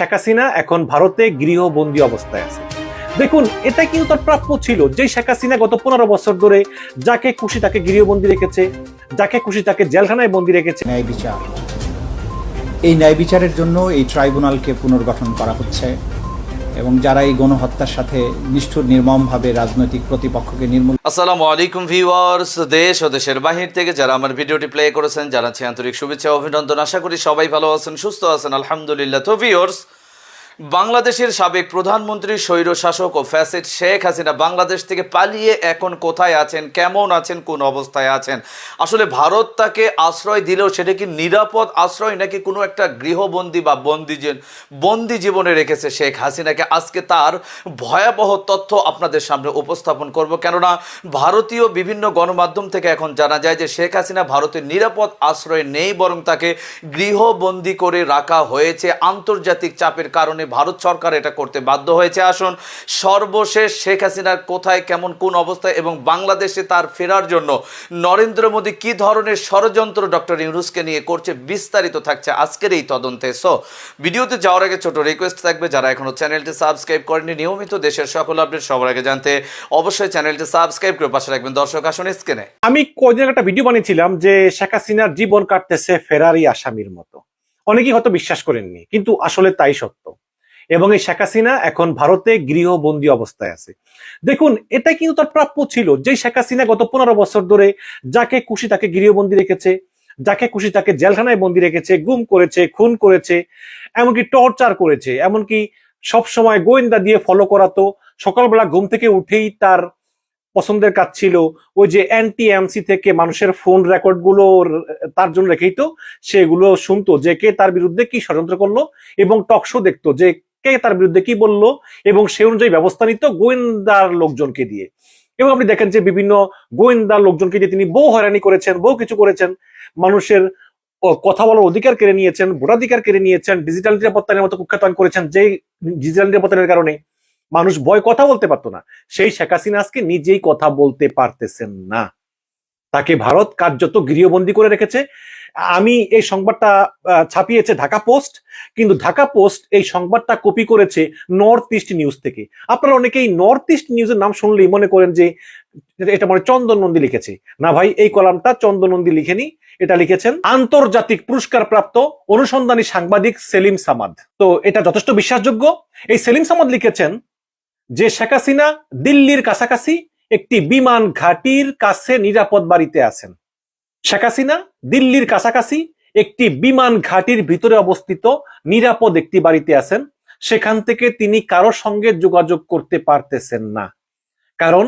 শেখ হাসিনা এখন ভারতে গৃহবন্দী অবস্থায় আছে। দেখুন, এটা কিন্তু তার প্রাপ্য ছিল যে শেখ হাসিনা গত পনেরো বছর ধরে যাকে খুশি তাকে গৃহবন্দী রেখেছে, যাকে খুশি তাকে জেলখানায় বন্দী রেখেছে। ন্যায় বিচার। এই ন্যায় বিচারের জন্য এই ট্রাইব্যুনালকে পুনর্গঠন করা হচ্ছে। এবং যারা এই গণহত্যার সাথে নিষ্ঠুর, নির্মমভাবে রাজনৈতিক প্রতিপক্ষকে নির্মূল আসসালামু আলাইকুম ভিউয়ার্স, দেশ ও দেশের বাহির থেকে যারা আমার ভিডিওটি প্লে করেছেন, জানাচ্ছি আন্তরিক শুভেচ্ছা অভিনন্দন। আশা করি সবাই ভালো আছেন, সুস্থ আছেন। আলহামদুলিল্লাহ। তো ভিউয়ার্স বাংলাদেশের সাবেক প্রধানমন্ত্রী স্বৈর শাসক ও ফ্যাসেট শেখ হাসিনা বাংলাদেশ থেকে পালিয়ে এখন কোথায় আছেন, কেমন আছেন, কোন অবস্থায় আছেন? আসলে ভারত তাকে আশ্রয় দিলেও সেটা কি নিরাপদ আশ্রয় নাকি কোনো একটা গৃহবন্দী বা বন্দি বন্দি জীবনে রেখেছে শেখ হাসিনাকে? আজকে তার ভয়াবহ তথ্য আপনাদের সামনে উপস্থাপন করব। কেননা ভারতীয় বিভিন্ন গণমাধ্যম থেকে এখন জানা যায় যে শেখ হাসিনা ভারতের নিরাপদ আশ্রয় নেই, বরং তাকে গৃহবন্দী করে রাখা হয়েছে আন্তর্জাতিক চাপের কারণে। ভারত সরকার এটা করতে বাধ্য হয়েছে। আসুন, সর্বশেষ শেখ হাসিনার কোথায়, কেমন, কোন অবস্থায় এবং বাংলাদেশে তার ফেরার জন্য নরেন্দ্র মোদী কি ধরনের ষড়যন্ত্র ডক্টর ইউনুসকে নিয়ে করছে, বিস্তারিত থাকছে আজকের এই তদন্তে। সো ভিডিওতে যাওয়ার আগে ছোট রিকোয়েস্ট থাকবে, যারা এখনও চ্যানেলটি সাবস্ক্রাইব করেনি নিয়মিত দেশের সকল আপডেট সবার আগে জানতে অবশ্যই চ্যানেলটি সাবস্ক্রাইব করে পাশে রাখবেন। দর্শক, আসুন স্ক্রিনে আমি কদিন একটা ভিডিও বানিয়েছিলাম যে শেখ হাসিনার জীবন কাটতেছে ফেরারি আসামির মতো। অনেকেই হয়তো বিশ্বাস করেননি, কিন্তু আসলে তাই সত্য। এবং এই শেখ হাসিনা এখন ভারতে গৃহবন্দী অবস্থায় আছে। দেখুন এটা কিন্তু তার প্রাপ্য ছিল যে শেখ হাসিনা গত পনেরো বছর ধরে যাকে খুশি তাকে গৃহবন্দী রেখেছে, যাকে খুশি তাকে জেলখানায় বন্দী রেখেছে, গুম করেছে, খুন করেছে, এমনকি টর্চার করেছে, এমনকি সব সময় গোয়েন্দা দিয়ে ফলো করাতো। সকালবেলা ঘুম থেকে উঠেই তার পছন্দের কাজ ছিল ওই যে অ্যান্টি এমসি থেকে মানুষের ফোন রেকর্ডগুলো তার জন্য রেখেই তো সেগুলো শুনতো যে কে তার বিরুদ্ধে কি ষড়যন্ত্র করল এবং টকশো দেখতো যে কে তার বিরুদ্ধে কি বলল এবং সে অনুযায়ী ব্যবস্থা নিত গোয়েন্দার লোকজনকে দিয়ে। এবং আপনি দেখেন যে বিভিন্ন গোয়েন্দা লোকজনকে দিয়ে তিনি বহু হয়রানি করেছেন, বহু কিছু করেছেন। মানুষের কথা বলার অধিকার কেড়ে নিয়েছেন, ভোটাধিকার কেড়ে নিয়েছেন ডিজিটাল নিরাপত্তার মতো কুখ্যাতন করেছেন যে ডিজিটাল নিরাপত্তার কারণে মানুষ ভয় কথা বলতে পারতো না। সেই শেখ হাসিনা আজকে নিজেই কথা বলতে পারতেছেন না। তাকে ভারত কার্যত গৃহবন্দী করে রেখেছে। আমি এই সংবাদটা ছাপিয়েছে ঢাকা পোস্ট, কিন্তু ঢাকা পোস্ট এই সংবাদটা কপি করেছে নর্থ ইস্ট নিউজ থেকে। আপনারা অনেকেই নর্থ ইস্ট নিউজের নাম শুনলেই মনে করেন যে, এটা মানে চন্দন নন্দী লিখেছে। না ভাই, এই কলামটা চন্দন নন্দী লিখেনি, এটা লিখেছেন আন্তর্জাতিক পুরস্কার প্রাপ্ত অনুসন্ধানী সাংবাদিক সেলিম সামাদ। তো এটা যথেষ্ট বিশ্বাসযোগ্য। এই সেলিম সামাদ লিখেছেন যে, শেখ হাসিনা দিল্লির কাছাকাছি একটি বিমান ঘাটির কাছে নিরাপদ বাড়িতে আছেন। শেখ হাসিনা দিল্লির কাছাকাছি একটি বিমান ঘাটির ভিতরে অবস্থিত নিরাপদ একটি বাড়িতে আছেন। সেখান থেকে তিনি কারোর সঙ্গে যোগাযোগ করতে পারতেছেন না। কারণ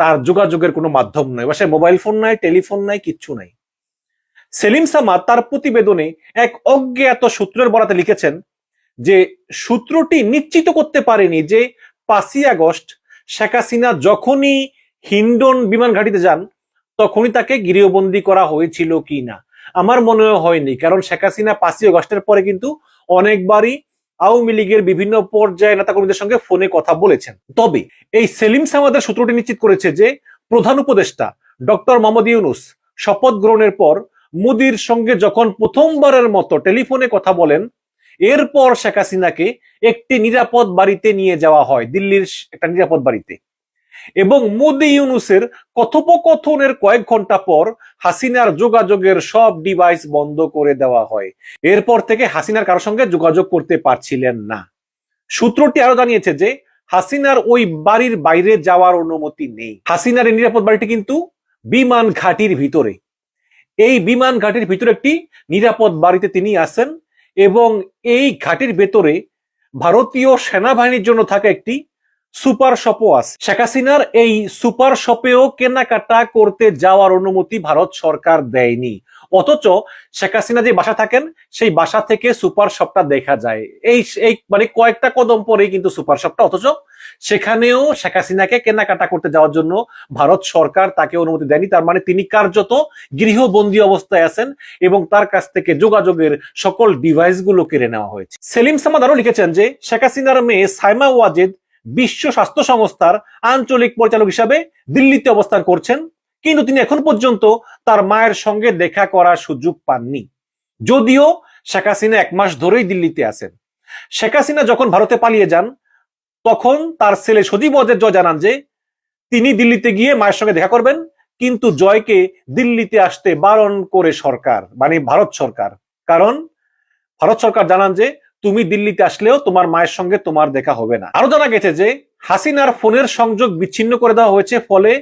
তার যোগাযোগের কোনো মাধ্যম নয় বা সে মোবাইল ফোন নাই, টেলিফোন নাই, কিচ্ছু নাই। সেলিম সামা তার প্রতিবেদনে এক অজ্ঞাত সূত্রের বরাতে লিখেছেন যে, সূত্রটি নিশ্চিত করতে পারেনি যে পাঁচই আগস্ট শেখ হাসিনা যখনই হিন্ডন বিমান ঘাটিতে যান, তখনই তাকে গৃহবন্দী করা হয়েছিল কি না আমার মনে হয়নি, কারণ শেখ হাসিনা পাঁচই আগস্টের পরে কিন্তু অনেকবারই আওয়ামী লীগের বিভিন্ন পর্যায়ে নেতাকর্মীদের সঙ্গে ফোনে কথা বলেছেন। তবে এই সেলিম সামাদের সূত্রটি নিশ্চিত করেছে যে প্রধান উপদেষ্টা ডক্টর মোহাম্মদ ইউনুস শপথ গ্রহণের পর মোদির সঙ্গে যখন প্রথমবারের মতো টেলিফোনে কথা বলেন, এরপর শেখ হাসিনাকে একটি নিরাপদ বাড়িতে নিয়ে যাওয়া হয়, দিল্লির একটা নিরাপদ বাড়িতে। এবং মোদি ইউনুসের কথোপকথনের কয়েক ঘণ্টা পর হাসিনার যোগাযোগের সব ডিভাইস বন্ধ করে দেওয়া হয়। এরপর থেকে হাসিনার কারোর সঙ্গে যোগাযোগ করতে পারছিলেন না। সূত্রটি আরও জানিয়েছে যে, হাসিনার ওই বাড়ির বাইরে যাওয়ার অনুমতি নেই। হাসিনার এই নিরাপদ বাড়িটি কিন্তু বিমান ঘাটির ভিতরে। এই বিমান ঘাটির ভিতরে একটি নিরাপদ বাড়িতে তিনি আছেন এবং এই ঘাটির ভেতরে ভারতীয় সেনাবাহিনীর জন্য থাকা একটি সুপার শপও আছে। শেখ হাসিনার এই সুপার শপেও কেনাকাটা করতে যাওয়ার অনুমতি ভারত সরকার দেয়নি। অথচ শেখ হাসিনা যে বাসা থাকেন, সেই বাসা থেকে সুপার শপটা দেখা যায়। এই এই মানে কয়েকটা কদম পরেই কিন্তু সুপার শপটা। অথচ সেখানেও শেখ হাসিনাকে কেনাকাটা করতে যাওয়ার জন্য ভারত সরকার তাকে অনুমতি দেয়নি। তার মানে তিনি কার্যত গৃহবন্দী অবস্থায় আছেন এবং তার কাছ থেকে যোগাযোগের সকল ডিভাইসগুলো কেড়ে নেওয়া হয়েছে। সেলিম সামাদ আরও লিখেছেন যে, শেখ হাসিনার মেয়ে সাইমা ওয়াজেদ বিশ্ব স্বাস্থ্য সংস্থার আঞ্চলিক পরিচালক হিসাবে দিল্লিতে অবস্থান করছেন, কিন্তু তিনি এখন পর্যন্ত তার মায়ের সঙ্গে দেখা করার সুযোগ পাননি। যদিও শেখ হাসিনা এক মাস ধরেই দিল্লিতে আছেন। শেখ হাসিনা যখন ভারতে পালিয়ে যান, তখন তার ছেলে সজীব ওয়াজেদ জয় জানান যে, তিনি দিল্লিতে গিয়ে মায়ের সঙ্গে দেখা করবেন, কিন্তু জয়কে দিল্লিতে আসতে বারণ করে সরকার মানে ভারত সরকার। কারণ ভারত সরকার জানান যে তুমি দিল্লিতে আসলেও তোমার মায়ের সঙ্গে তোমার দেখা হবে না। আরও জানা গেছে যে, হাসিনার ফোনের সংযোগ বিচ্ছিন্ন করে দেওয়া হয়েছে, ফলে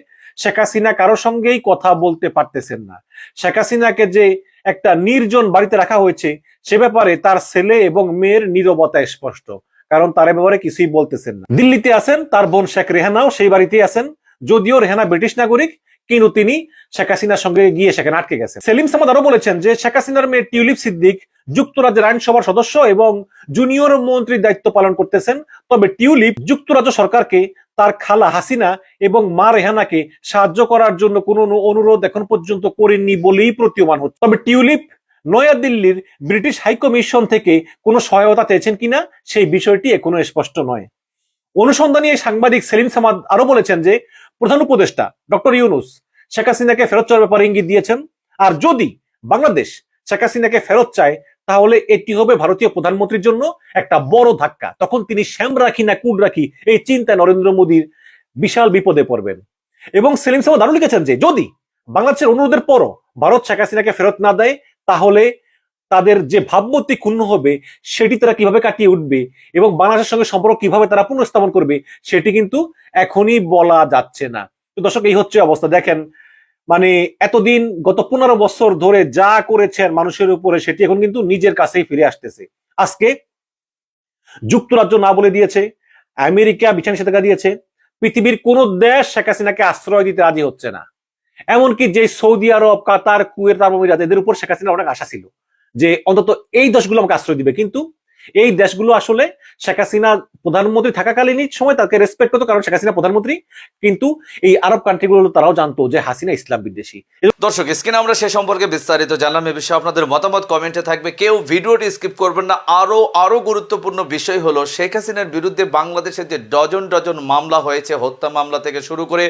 শেখ হাসিনা কারও সঙ্গেই কথা বলতে পারতেছেন না। শেখ হাসিনাকে যে একটা নির্জন বাড়িতে রাখা হয়েছে, সে ব্যাপারে তার ছেলে এবং মেয়ের নীরবতা স্পষ্ট, কারণ তার ব্যাপারে কিছুই বলতেছেন না। দিল্লিতে আছেন, তার বোন শেখ রেহানাও সেই বাড়িতেই আছেন, যদিও রেহানা ব্রিটিশ নাগরিক কিন্তু তিনি শেখ হাসিনার সঙ্গে গিয়ে সেখানে আটকে গেছেন সেলিম সামাদ আরও বলেছেন যে, শেখ হাসিনার মেয়ে টিউলিপ সিদ্দিক যুক্তরাজ্যের আইনসভার সদস্য এবং জুনিয়র মন্ত্রীর দায়িত্ব পালন করতেছেন। তবে টিউলিপ যুক্তরাজ্য সরকারকে তার খালা হাসিনা এবং মা রেহানাকে সাহায্য করার জন্য কোনো অনুরোধ এখন পর্যন্ত করেননি বলেই প্রতীয়মান হচ্ছে। তবে টিউলিপ নয়াদিল্লির ব্রিটিশ হাইকমিশন থেকে কোনো সহায়তা চেয়েছেন কিনা সেই বিষয়টি এখনও স্পষ্ট নয়। অনুসন্ধানী সাংবাদিক সেলিম সামাদ আরও বলেছেন যে প্রধান উপদেষ্টা ডক্টর ইউনুস শেখ হাসিনাকে ফেরত চাওয়ার ব্যাপারে ইঙ্গিত দিয়েছেন। আর যদি বাংলাদেশ শেখ হাসিনাকে ফেরত চায়, তাহলে এটি হবে ভারতীয় প্রধানমন্ত্রীর জন্য একটা বড় ধাক্কা। তখন তিনি শ্যাম রাখি না কুড রাখি এই চিন্তায় নরেন্দ্র মোদীর বিশাল বিপদে পড়বেন। এবং সেলিম সামাদ আরও লিখেছেন যে, যদি বাংলাদেশের অনুরোধের পরও ভারত শেখ হাসিনাকে ফেরত না দেয়, তাহলে তাদের যে ভাবমূর্তি ক্ষুণ্ণ হবে, সেটি তারা কীভাবে কাটিয়ে উঠবে এবং বাংলাদেশের সঙ্গে সম্পর্ক কীভাবে তারা পুনঃস্থাপন করবে, সেটি কিন্তু এখনই বলা যাচ্ছে না। তো দর্শক, এই হচ্ছে অবস্থা। দেখেন মানে এতদিন গত পনেরো বছর ধরে যা করেছেন মানুষের উপরে, সেটি এখন কিন্তু নিজের কাছেই ফিরে আসতেছে। আজকে যুক্তরাজ্য না বলে দিয়েছে, আমেরিকা বিছানা নিষেধাজ্ঞা দিয়েছে, পৃথিবীর কোন দেশ শেখ হাসিনাকে আশ্রয় দিতে রাজি হচ্ছে না। এমনকি যে সৌদি আরব, কাতার, কুয়েত আরব এদের উপর শেখ হাসিনার অনেক আশা ছিল যে অন্তত এই দশগুলো আমাকে আশ্রয় দিবে। কিন্তু এই দেশগুলো আসলে শেখ হাসিনা প্রধানমন্ত্রী থাকাকালীনই সময় তাকে রেসপেক্ট করতো, কারণ শেখ হাসিনা প্রধানমন্ত্রী। কিন্তু এই আরব কান্ট্রিগুলো তারাও জানতো যে হাসিনা ইসলাম বিদ্বেষী। দর্শক, স্ক্রিনে আমরা সে সম্পর্কে বিস্তারিত জানলাম, এ বিষয়ে আপনাদের মতামত কমেন্টে থাকবে। কেউ ভিডিওটি স্কিপ করবেন না। আরও আরও গুরুত্বপূর্ণ বিষয় হলো শেখ হাসিনার বিরুদ্ধে বাংলাদেশে যে ডজন ডজন মামলা হয়েছে, হত্যা মামলা থেকে শুরু করে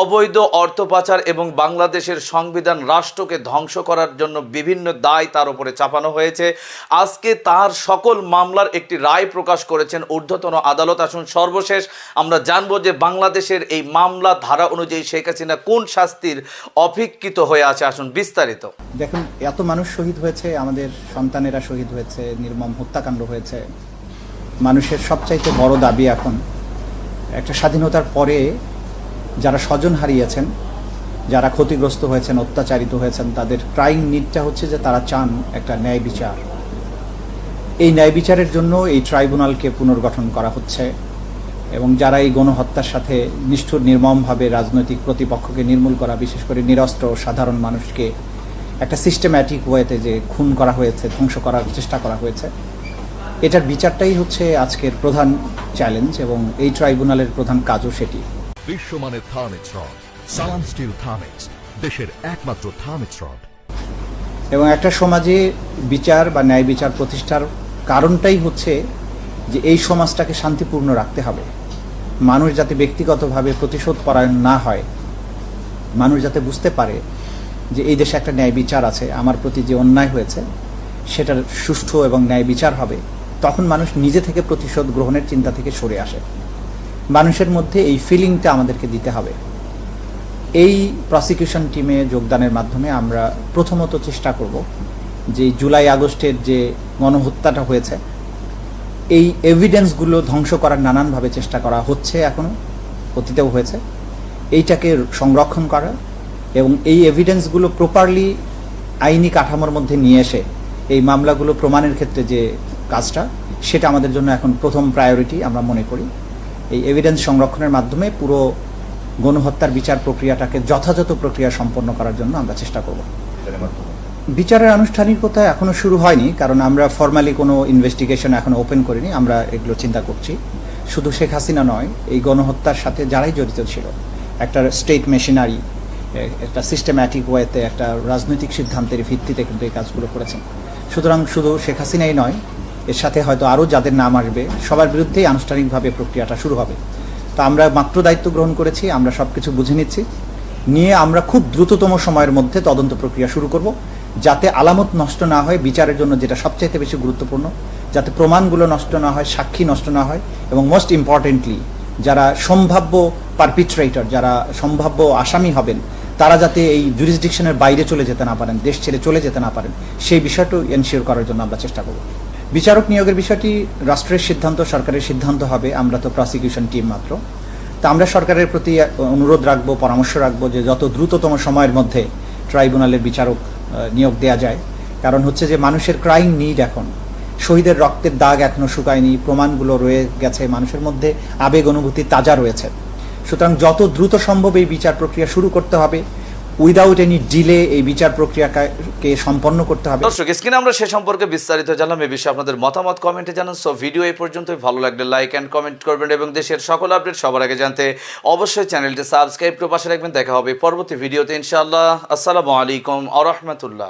অবৈধ অর্থ পাচার এবং বাংলাদেশের সংবিধান রাষ্ট্রকে ধ্বংস করার জন্য বিভিন্ন দায় তার উপরে চাপানো হয়েছে। আজকে তার সকল মামলার একটি রায় প্রকাশ করেছেন ঊর্ধ্বতন আদালত। আসুন সর্বশেষ আমরা জানব যে বাংলাদেশের এই মামলা ধারা অনুযায়ী শেখ হাসিনা কোন শাস্তির অভিজ্ঞিত হয়ে আছে। আসুন বিস্তারিত। দেখুন, এত মানুষ শহীদ হয়েছে, আমাদের সন্তানেরা শহীদ হয়েছে, নির্মম হত্যাকাণ্ড হয়েছে। মানুষের সবচাইতে বড় দাবি এখন একটা স্বাধীনতার পরে যারা স্বজন হারিয়েছেন, যারা ক্ষতিগ্রস্ত হয়েছেন, অত্যাচারিত হয়েছেন, তাদের ক্রাইম নিডটা হচ্ছে যে তারা চান একটা ন্যায় বিচার। এই ন্যায় বিচারের জন্য এই ট্রাইব্যুনালকে পুনর্গঠন করা হচ্ছে এবং যারা এই গণহত্যার সাথে নিষ্ঠুর নির্মমভাবে রাজনৈতিক প্রতিপক্ষকে নির্মূল করা বিশেষ করে নিরস্ত্র সাধারণ মানুষকে একটা সিস্টেম্যাটিক ওয়েতে যে খুন করা হয়েছে ধ্বংস করার চেষ্টা করা হয়েছে এটার বিচারটাই হচ্ছে আজকের প্রধান চ্যালেঞ্জ এবং এই ট্রাইব্যুনালের প্রধান কাজও সেটি। বিশ্বমানের Thermex rod Salam steel Thermex দেশের একমাত্র থার্মিক্স রড এবং একটা সমাজে বিচার বা ন্যায় বিচার প্রতিষ্ঠার কারণটাই হচ্ছে যে এই সমাজটাকে শান্তিপূর্ণ রাখতে হবে। মানুষ যাতে ব্যক্তিগতভাবে প্রতিশোধ পরায়ণ না হয়, মানুষ যাতে বুঝতে পারে যে এই দেশে একটা ন্যায় বিচার আছে, আমার প্রতি যে অন্যায় হয়েছে, সেটার সুষ্ঠু এবং ন্যায় বিচার হবে, তখন মানুষ নিজে থেকে প্রতিশোধ গ্রহণের চিন্তা থেকে সরে আসে। মানুষের মধ্যে এই ফিলিংটা আমাদেরকে দিতে হবে। এই প্রসিকিউশন টিমে যোগদানের মাধ্যমে আমরা প্রথমত চেষ্টা করব যে জুলাই আগস্টের যে গণহত্যাটা হয়েছে, এই এভিডেন্সগুলো ধ্বংস করার নানানভাবে চেষ্টা করা হচ্ছে এখনও অতীতেও হয়েছে। এইটাকে সংরক্ষণ করা এবং এই এভিডেন্সগুলো প্রপারলি আইনি কাঠামোর মধ্যে নিয়ে এসে এই মামলাগুলো প্রমাণের ক্ষেত্রে যে কাজটা, সেটা আমাদের জন্য এখন প্রথম প্রায়োরিটি আমরা মনে করি। এই এভিডেন্স সংরক্ষণের মাধ্যমে পুরো গণহত্যার বিচার প্রক্রিয়াটাকে যথাযথ প্রক্রিয়া সম্পন্ন করার জন্য আমরা চেষ্টা করব। বিচারের আনুষ্ঠানিকতা এখনও শুরু হয়নি, কারণ আমরা ফর্মালি কোনো ইনভেস্টিগেশন এখনও ওপেন করিনি, আমরা এগুলো চিন্তা করছি। শুধু শেখ হাসিনা নয়, এই গণহত্যার সাথে যারাই জড়িত ছিল, একটা স্টেট মেশিনারি একটা সিস্টেম্যাটিক ওয়েতে একটা রাজনৈতিক সিদ্ধান্তের ভিত্তিতে কিন্তু এই কাজগুলো করেছেন। সুতরাং শুধু শেখ হাসিনাই নয়, এর সাথে হয়তো আরও যাদের নাম আসবে, সবার বিরুদ্ধেই আনুষ্ঠানিকভাবে প্রক্রিয়াটা শুরু হবে। তো আমরা মাত্র দায়িত্ব গ্রহণ করেছি, আমরা সব কিছু বুঝে নিচ্ছি। নিয়ে আমরা খুব দ্রুততম সময়ের মধ্যে তদন্ত প্রক্রিয়া শুরু করব। যাতে আলামত নষ্ট না হয় বিচারের জন্য যেটা সবচাইতে বেশি গুরুত্বপূর্ণ, যাতে প্রমাণগুলো নষ্ট না হয়, সাক্ষী নষ্ট না হয় এবং মোস্ট ইম্পর্টেন্টলি যারা সম্ভাব্য পারপিট্রেটর যারা সম্ভাব্য আসামি হবেন, তারা যাতে এই জুরিসডিকশনের বাইরে চলে যেতে না পারেন, দেশ ছেড়ে চলে যেতে না পারেন, সেই বিষয়টাও এনশিওর করার জন্য আমরা চেষ্টা করব। বিচারক নিয়োগের বিষয়টি রাষ্ট্রের সিদ্ধান্ত, সরকারের সিদ্ধান্ত হবে, আমরা তো প্রসিকিউশন টিম মাত্র। তা আমরা সরকারের প্রতি অনুরোধ রাখব, পরামর্শ রাখব যে যত দ্রুততম সময়ের মধ্যে ট্রাইব্যুনালের বিচারক নিয়োগ দেওয়া যায়। কারণ হচ্ছে যে মানুষের ক্রাইম নিড এখন। শহীদের রক্তের দাগ এখনও শুকায়নি, প্রমাণগুলো রয়ে গেছে মানুষের মধ্যে, আবেগ অনুভূতি তাজা রয়েছে। সুতরাং যত দ্রুত সম্ভব এই বিচার প্রক্রিয়া শুরু করতে হবে। উইদাউট এনি ডিলে এই বিচার প্রক্রিয়াকে সম্পন্ন করতে হবে। দর্শক, স্ক্রিনে আমরা সে সম্পর্কে বিস্তারিত জানলাম এই বিষয়ে আপনাদের মতামত কমেন্টে জানান। সো ভিডিও এই পর্যন্তই। ভালো লাগলে লাইক অ্যান্ড কমেন্ট করবেন এবং দেশের সকল আপডেট সবার আগে জানতে অবশ্যই চ্যানেলটি সাবস্ক্রাইব করে পাশে রাখবেন। দেখা হবে পরবর্তী ভিডিওতে ইনশাআল্লাহ। আসসালামু আলাইকুম আ রহমতুল্লাহ।